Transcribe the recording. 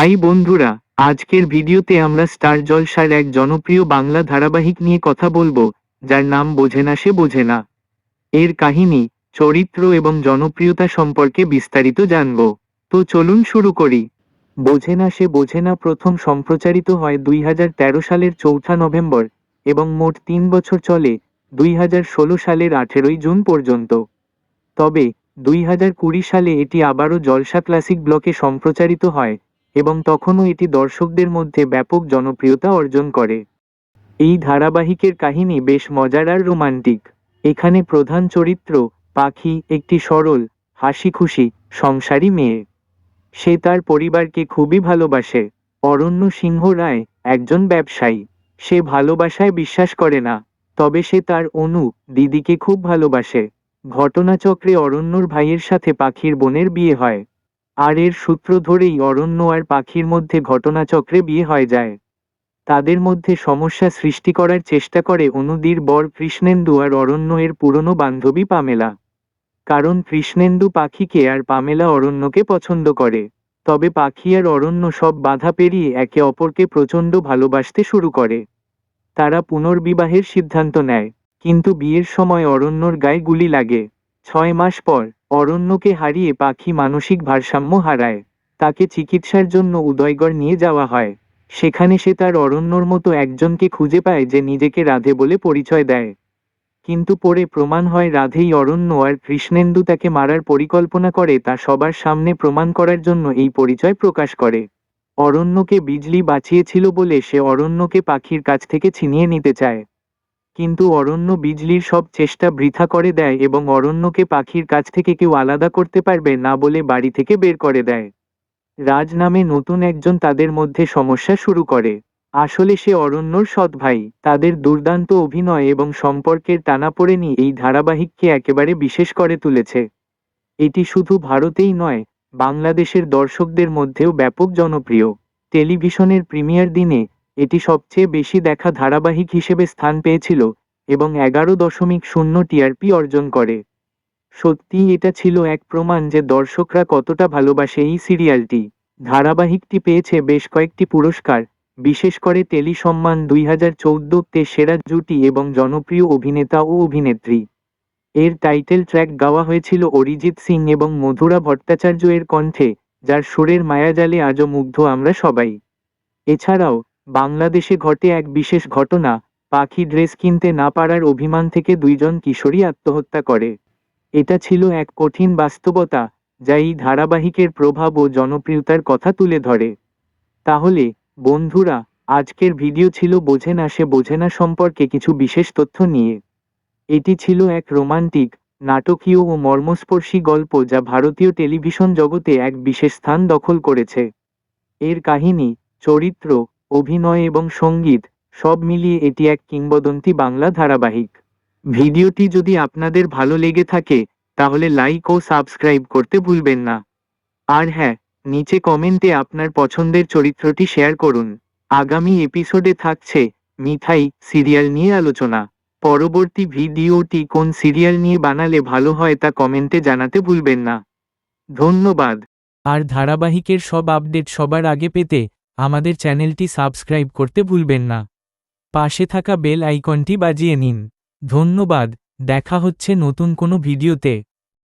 High বন্ধুরা, আজকের ভিডিওতে আমরা স্টার জলসার এক জনপ্রিয় বাংলা ধারাবাহিক নিয়ে কথা বলব, যার নাম বোঝে না সে বোঝে না। এর কাহিনী, চরিত্র এবং জনপ্রিয়তা সম্পর্কে বিস্তারিত জানব। তো চলুন শুরু করি। বোঝে না সে বোঝে না প্রথম সম্প্রচারিত হয় দুই হাজার তেরো সালের চৌঠা নভেম্বর এবং মোট তিন বছর চলে দুই হাজার ষোলো সালের আঠেরোই জুন পর্যন্ত। তবে দুই হাজার কুড়ি সালে এটি আবারও জলসা ক্লাসিক ব্লকে সম্প্রচারিত হয় এবং তখনও এটি দর্শকদের মধ্যে ব্যাপক জনপ্রিয়তা অর্জন করে। এই ধারাবাহিকের কাহিনী বেশ মজার আর রোমান্টিক। এখানে প্রধান চরিত্র, পাখি, একটি সরল হাসি খুশি সংসারী মেয়ে। সে তার পরিবারকে খুবই ভালোবাসে। অরণ্য সিংহ রায় একজন ব্যবসায়ী। সে ভালোবাসায় বিশ্বাস করে না, তবে সে তার অনু, দিদিকে খুব ভালোবাসে। ঘটনাচক্রে অরণ্যর ভাইয়ের সাথে পাখির বোনের বিয়ে হয়। আর এর সূত্র ধরেই অরণ্য আর পাখির মধ্যে ঘটনাচক্রে বিয়ে হয়ে যায়। তাদের মধ্যে সমস্যা সৃষ্টি করার চেষ্টা করে অনুদির বর কৃষ্ণেন্দু আর অরণ্য এর পুরনো বান্ধবী পামেলা। কারণ কৃষ্ণেন্দু পাখিকে আর পামেলা অরণ্যকে পছন্দ করে। তবে পাখি আর অরণ্য সব বাধা পেরিয়ে একে অপরকে প্রচণ্ড ভালোবাসতে শুরু করে। তারা পুনর্বিবাহের সিদ্ধান্ত নেয়। কিন্তু বিয়ের সময় অরণ্যর গায়ে গুলি লাগে। ছয় মাস পর অরণ্যকে হারিয়ে পাখি মানসিক ভারসাম্য হারায়। তাকে চিকিৎসার জন্য উদয়গড় নিয়ে যাওয়া হয়। সেখানে সে তার অরণ্যর মতো একজনকে খুঁজে পায় যে নিজেকে রাধে বলে পরিচয় দেয়। কিন্তু পরে প্রমাণ হয় রাধেই অরণ্য আর কৃষ্ণেন্দু তাকে মারার পরিকল্পনা করে তা সবার সামনে প্রমাণ করার জন্য এই পরিচয় প্রকাশ করে। অরণ্যকে বিজলি বাঁচিয়েছিল বলে সে অরণ্যকে পাখির কাছ থেকে ছিনিয়ে নিতে চায়। কিন্তু অরণ্য বিজলির সব চেষ্টা বৃথা করে দেয় এবং অরণ্যকে পাখির কাছ থেকে কেউ আলাদা করতে পারবে না বলে বাড়ি থেকে বের করে দেয়। রাজ নামে নতুন একজন তাদের মধ্যে সমস্যা শুরু করে। আসলে সে অরণ্যর সৎ ভাই। তাদের দুর্দান্ত অভিনয় এবং সম্পর্কের টানাপোড়েনই এই ধারাবাহিককে একেবারে বিশেষ করে তুলেছে। এটি শুধু ভারতেই নয়, বাংলাদেশের দর্শকদের মধ্যেও ব্যাপক জনপ্রিয়। টেলিভিশনের প্রিমিয়ার দিনে এটি সবচেয়ে বেশি দেখা ধারাবাহিক হিসেবে স্থান পেয়েছিল এবং এগারো দশমিক শূন্য টিআরপি অর্জন করে। সত্যিই এটা ছিল এক প্রমাণ যে দর্শকরা কতটা ভালোবাসে এই সিরিয়ালটি। ধারাবাহিকটি পেয়েছে বেশ কয়েকটি পুরস্কার, বিশেষ করে টেলি সম্মান দুই হাজার চৌদ্দতে সেরা জুটি এবং জনপ্রিয় অভিনেতা ও অভিনেত্রী। এর টাইটেল ট্র্যাক গাওয়া হয়েছিল অরিজিৎ সিং এবং মধুরা ভট্টাচার্য এর কণ্ঠে, যার সুরের মায়াজালে আজও মুগ্ধ আমরা সবাই। এছাড়াও বাংলাদেশে ঘটে এক বিশেষ ঘটনা, পাখি ড্রেস কিনতে না পারার অভিমান থেকে দুইজন কিশোরী আত্মহত্যা করে। এটা ছিল এক কঠিন বাস্তবতা, যা এই ধারাবাহিকের প্রভাব ও জনপ্রিয়তার কথা তুলে ধরে। তাহলে, বন্ধুরা, আজকের ভিডিও ছিল বোঝে না সে বোঝে না সম্পর্কে কিছু বিশেষ তথ্য নিয়ে। এটি ছিল এক রোমান্টিক, নাটকীয় ও মর্মস্পর্শী গল্প যা ভারতীয় টেলিভিশন জগতে এক বিশেষ স্থান দখল করেছে। এর কাহিনী, চরিত্র অভিনয় এবং সংগীত, সব মিলিয়ে এটি এক কিংবদন্তি বাংলা ধারাবাহিক। ভিডিওটি যদি আপনাদের ভালো লেগে থাকে, তাহলে লাইক ও সাবস্ক্রাইব করতে ভুলবেন না। আর হ্যাঁ নিচে কমেন্টে আপনার পছন্দের চরিত্রটি শেয়ার করুন। আগামী এপিসোডে থাকছে মিঠাই সিরিয়াল নিয়ে আলোচনা। পরবর্তী ভিডিওটি কোন সিরিয়াল নিয়ে বানালে ভালো হয় তা কমেন্টে জানাতে ভুলবেন না। ধন্যবাদ। আর ধারাবাহিকের সব আপডেট সবার আগে পেতে আমাদের চ্যানেলটি সাবস্ক্রাইব করতে ভুলবেন না। পাশে থাকা বেল আইকনটি বাজিয়ে নিন। ধন্যবাদ, দেখা হচ্ছে নতুন কোনো ভিডিওতে।